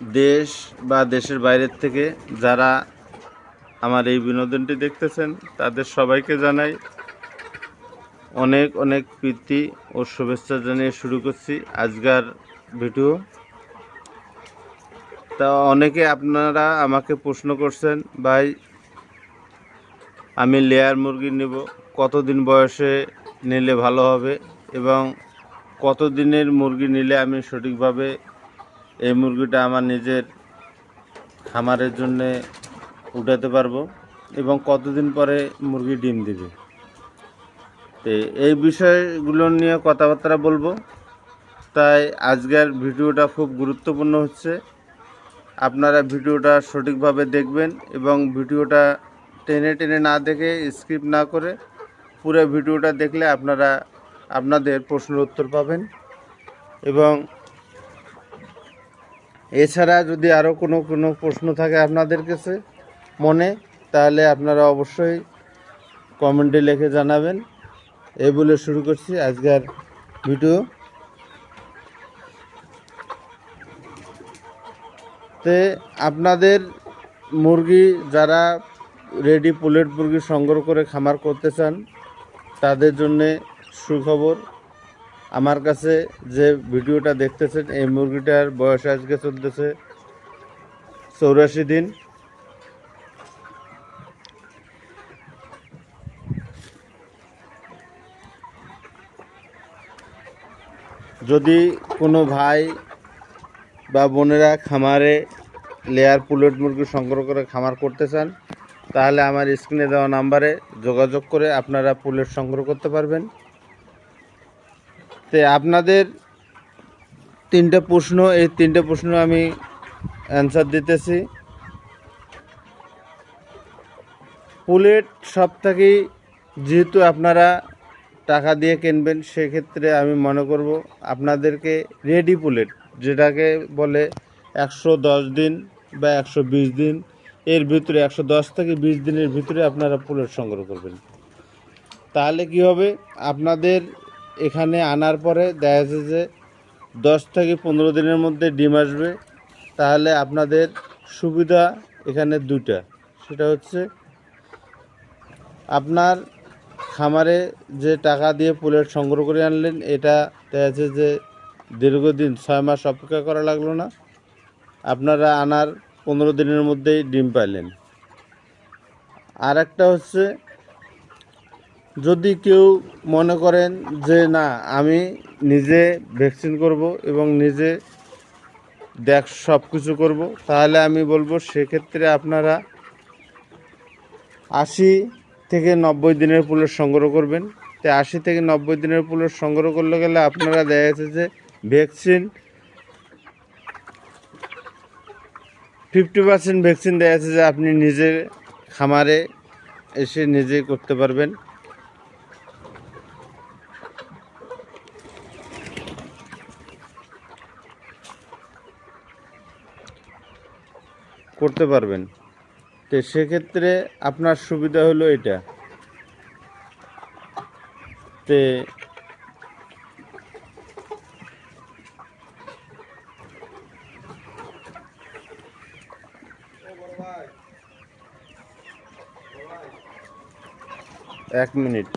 দেশ বা দেশের বাইরের থেকে যারা আমার এই বিনোদনটি দেখতেছেন, তাদের সবাইকে জানাই অনেক অনেক প্রীতি ও শুভেচ্ছা জানিয়ে শুরু করছি আজকার ভিডিও। তা অনেকে আপনারা আমাকে প্রশ্ন করছেন, ভাই, আমি লেয়ার মুরগি নেব, কতদিন বয়সে নিলে ভালো হবে এবং কত দিনের মুরগি নিলে আমি সঠিকভাবে এই মুরগিটা আমার নিজের খামারের জন্যে উঠাতে পারব এবং কতদিন পরে মুরগি ডিম দিবে। তো এই বিষয়গুলো নিয়ে কথাবার্তা বলব। তাই আজকের ভিডিওটা খুব গুরুত্বপূর্ণ হচ্ছে। আপনারা ভিডিওটা সঠিকভাবে দেখবেন এবং ভিডিওটা টেনে টেনে না দেখে স্কিপ না করে পুরো ভিডিওটা দেখলে আপনারা আপনাদের প্রশ্নের উত্তর পাবেন এবং এছাড়া যদি আরও কোনো কোনো প্রশ্ন থাকে আপনাদের কাছে, মনে, তাহলে আপনারা অবশ্যই কমেন্টে লিখে জানাবেন। এই বলে শুরু করছি আজকের ভিডিও। তে আপনাদের মুরগি যারা রেডি পুলেট মুরগি সংগ্রহ করে খামার করতে চান, তাদের জন্যে সুখবর। আমার কাছে যে ভিডিওটা দেখতেছেন, এই মুরগিটার বয়স আজকে চলতেছে চৌরাশি দিন। যদি কোনো ভাই বা বোনেরা খামারে লেয়ার পুলেট মুরগি সংগ্রহ করে খামার করতে চান, তাহলে আমার স্ক্রিনে দেওয়া নাম্বারে যোগাযোগ করে আপনারা পুলেট সংগ্রহ করতে পারবেন। তে আপনাদের তিনটে প্রশ্ন, এই তিনটে প্রশ্ন আমি অ্যান্সার দিতেছি। পুলেট সব থেকেই যেহেতু আপনারা টাকা দিয়ে কিনবেন, সেক্ষেত্রে আমি মনে করব আপনাদেরকে রেডি পুলেট যেটাকে বলে একশো দশ দিন বা একশো বিশ দিন, এর ভিতরে একশো দশ থেকে বিশ দিনের ভিতরে আপনারা পুলেট সংগ্রহ করবেন। তাহলে কি হবে? আপনাদের এখানে আনার পরে দেখা যাচ্ছে যে দশ থেকে পনেরো দিনের মধ্যে ডিম আসবে। তাহলে আপনাদের সুবিধা এখানে দুটা সেটা হচ্ছে আপনার খামারে যে টাকা দিয়ে পুলেট সংগ্রহ করে আনলেন, এটা দেখা যাচ্ছে যে দীর্ঘদিন, ছয় মাস অপেক্ষা করা লাগল না। আপনারা আনার পনেরো দিনের মধ্যেই ডিম পাইলেন। আর একটা হচ্ছে যদি কেউ মনে করেন যে না, আমি নিজে ভ্যাকসিন করব এবং নিজে দেখ সব কিছু করব, তাহলে আমি বলব সেক্ষেত্রে আপনারা আশি থেকে নব্বই দিনের পুলের সংগ্রহ করবেন। তো আশি থেকে নব্বই দিনের পুলের সংগ্রহ করলে গেলে আপনারা দেখা যাচ্ছে যে ভ্যাকসিন ফিফটি পার্সেন্ট ভ্যাকসিন দেওয়া আছে যে আপনি নিজে খামারে এসে নিজে করতে পারবেন। করতে পারবেন। তো সেক্ষেত্রে আপনার সুবিধা হলো এটা। তে এক মিনিট।